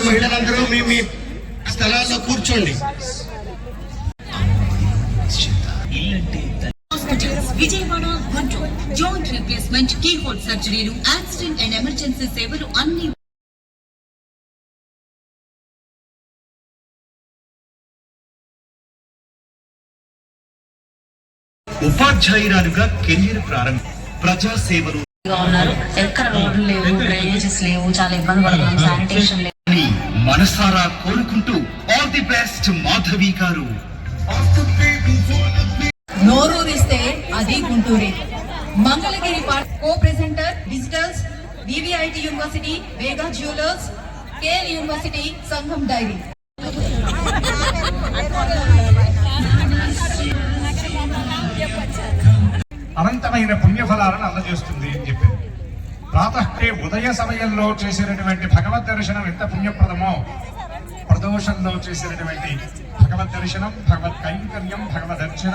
మహిళలందరూ మీ మీ స్థలాల్లో కూర్చోండి. Vijayawada Guntur. Joint replacement keyhole సర్జరీలు యాక్సిడెంట్ అండ్ ఎమర్జెన్సీ సేవలు అన్ని ఉపాధ్యాయురాలుగా కెరీర్ ప్రారంభం. ప్రజా సేవలు ఉన్నారు. ఎక్కడ రోడ్లు లేవు డ్రైనేజెస్ లేవు చాలా ఇబ్బంది పడుతున్నాం. శానిటేషన్ లేవు. అని మనసారా కోరుకుంటూ all the best Madhavi garu. నోరూరిస్తే అది గుంటూరే. Mangalagiri park co presenter digitals VVIT university Vega jewellers KL university Sangam dairy. అనంతమైన పుణ్యఫలాలను అందజేస్తుంది అని చెప్పారు. ప్రాతఃకే ఉదయ సమయంలో చేసినటువంటి భగవద్ దర్శనం ఎంత పుణ్యప్రదమో ప్రదోషంలో చేసినటువంటి భగవద్ దర్శనం భగవత్ కైంకర్యం భగవద్ అర్చన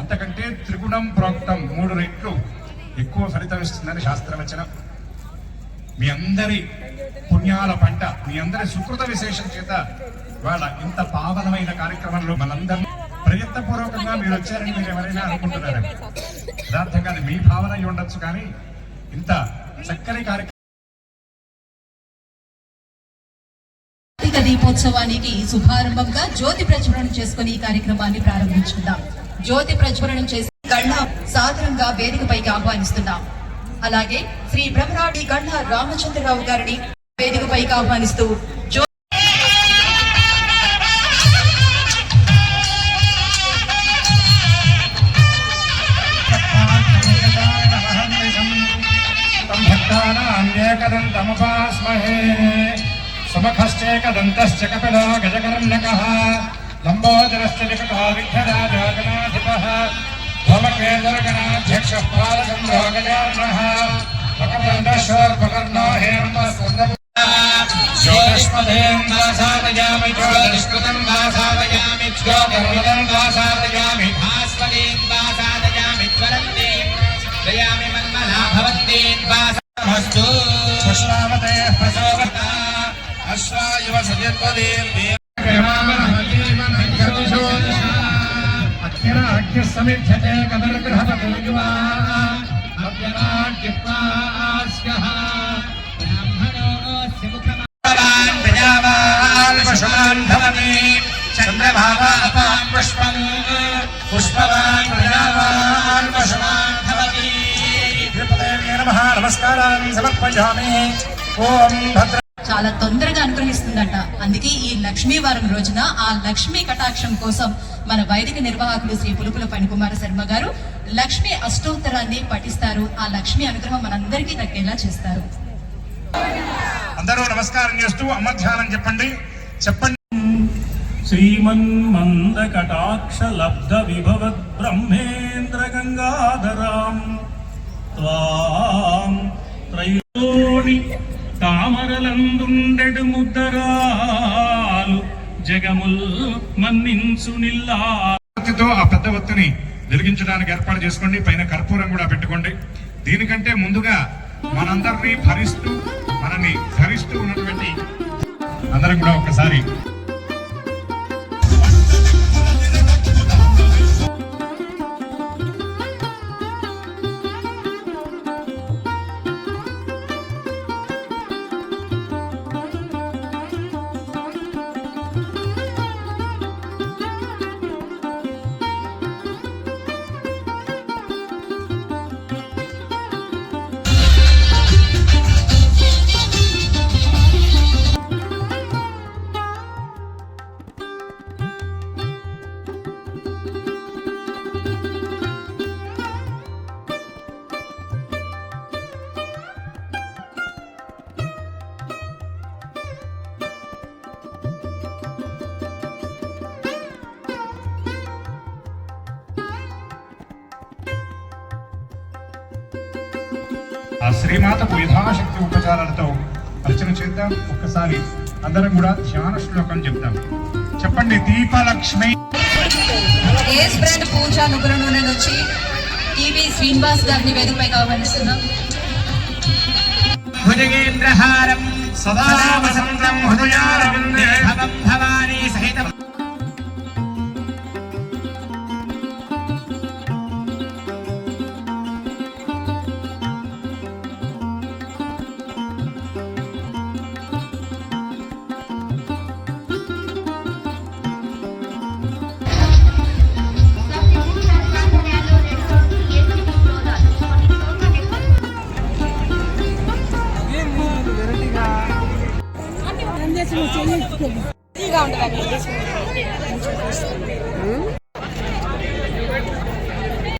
అంతకంటే త్రిగుణం ప్రోక్తం మూడు రెట్లు ఎక్కువ ఫలితం ఇస్తుందని శాస్త్రవచనం. మీ అందరి పుణ్యాల పంట మీ అందరి సుకృత విశేషం చేత వాళ్ళ ఇంత పావనమైన కార్యక్రమంలో మనందరం ప్రయత్నపూర్వకంగా మీరు వచ్చారని మీరు ఎవరైనా అనుకుంటున్నారా? యథార్థంగా అది మీ భావన అయి ఉండొచ్చు కానీ ఇంత చక్కని కార్యక్రమం కార్తీక దీపోత్సవానికి శుభారంభంగా జ్యోతి ప్రజ్వలనం చేసుకుని ఈ కార్యక్రమాన్ని ప్రారంభించుకుందాం. జ్యోతి ప్రజ్వలనం చేసి గళ్ళ సాదరంగా వేదికపైకి ఆహ్వానిస్తున్నాం. అలాగే శ్రీ బ్రహ్మరాడి గళ్ళ రామచంద్రరావు గారిని వేదికపైకి ఆహ్వానిస్తూ జ్యో సుమఖశ్చేకదంతశ్చ కపిలో గజకర్ణకः లంబోదరశ్చ నికటో విఘ్నరాజోగణాధిపः ధూమకేంద్రగణాధ్యక్షः పాలచంద్రో గజార్ణः వకదండశోర్పకర్ణో హేమంతస్కంద జ్యోతిష్మదేంద్రాసాదయామి జ్యోతిష్కృతం వాసాదయామి జ్యోతిర్మదం వాసాదయామి వాసమస్తు పుష్పామతే ప్రసోగత అశ్వాయువ సజత్వదీర్ఘే అగ్నిరాగ్యసమిధ్యతే కదర్గృహపతిర్యువా అభ్యనాగ్యపాస్యః బ్రాహ్మణోऽస్య ముఖమా భవాన్ ప్రజావాన్ పశుమాన్ భవతి చంద్రభావాపాం పుష్పం పుష్పవాన్ ప్రజావాన్ నమస్కారాన్ని ఓం భద్ర చాలా తొందరగా అనుగ్రహిస్తుందట. అందుకే ఈ లక్ష్మీ వారం రోజున ఆ లక్ష్మీ కటాక్షం కోసం మన వైదిక నిర్వాహకులు శ్రీ పులుపుల పణికుమార శర్మ గారు లక్ష్మీ అష్టోత్తరాన్ని పఠిస్తారు. ఆ లక్ష్మీ అనుగ్రహం మనందరికీ దక్కేలా చేస్తారు. అందరూ నమస్కారం చేస్తూ చెప్పండి. చెప్పండి. శ్రీమన్మంద కటాక్ష లబ్ధ విభవద్ బ్రహ్మేంద్ర గంగాధరాం. కోరి తామరలందుండెడు ముద్దరాలు జగముల్ మన్నించు నిల్లాతో ఆ పెద్ద ఒత్తిని వెలిగించడానికి ఏర్పాటు చేసుకోండి పైన కర్పూరం కూడా పెట్టుకోండి. దీనికంటే ముందుగా మనందరినీ భరిస్తూ మనని ధరిస్తూ ఉన్నటువంటి అందరం కూడా ఒకసారి ఆ శ్రీమాతకు యథాశక్తి ఉపచారాలతో అర్చన చేద్దాం. ఒక్కసారి అందరం కూడా ధ్యాన శ్లోకం చెప్దాం. చెప్పండి దీపలక్ష్మి. ఏస్ బ్రాండ్ పూజ నువ్వుల నూనె నుంచి టీవీ శ్రీనివాస్ గారిని వేదికపైకి ఆహ్వానిస్తున్నాం. భుజగేంద్రహారం సదా వసంతం హృదయారవిందే భవం భవానీ ఇంగ్లీష్ ఇంగ్లీష్గా ఉంటుంది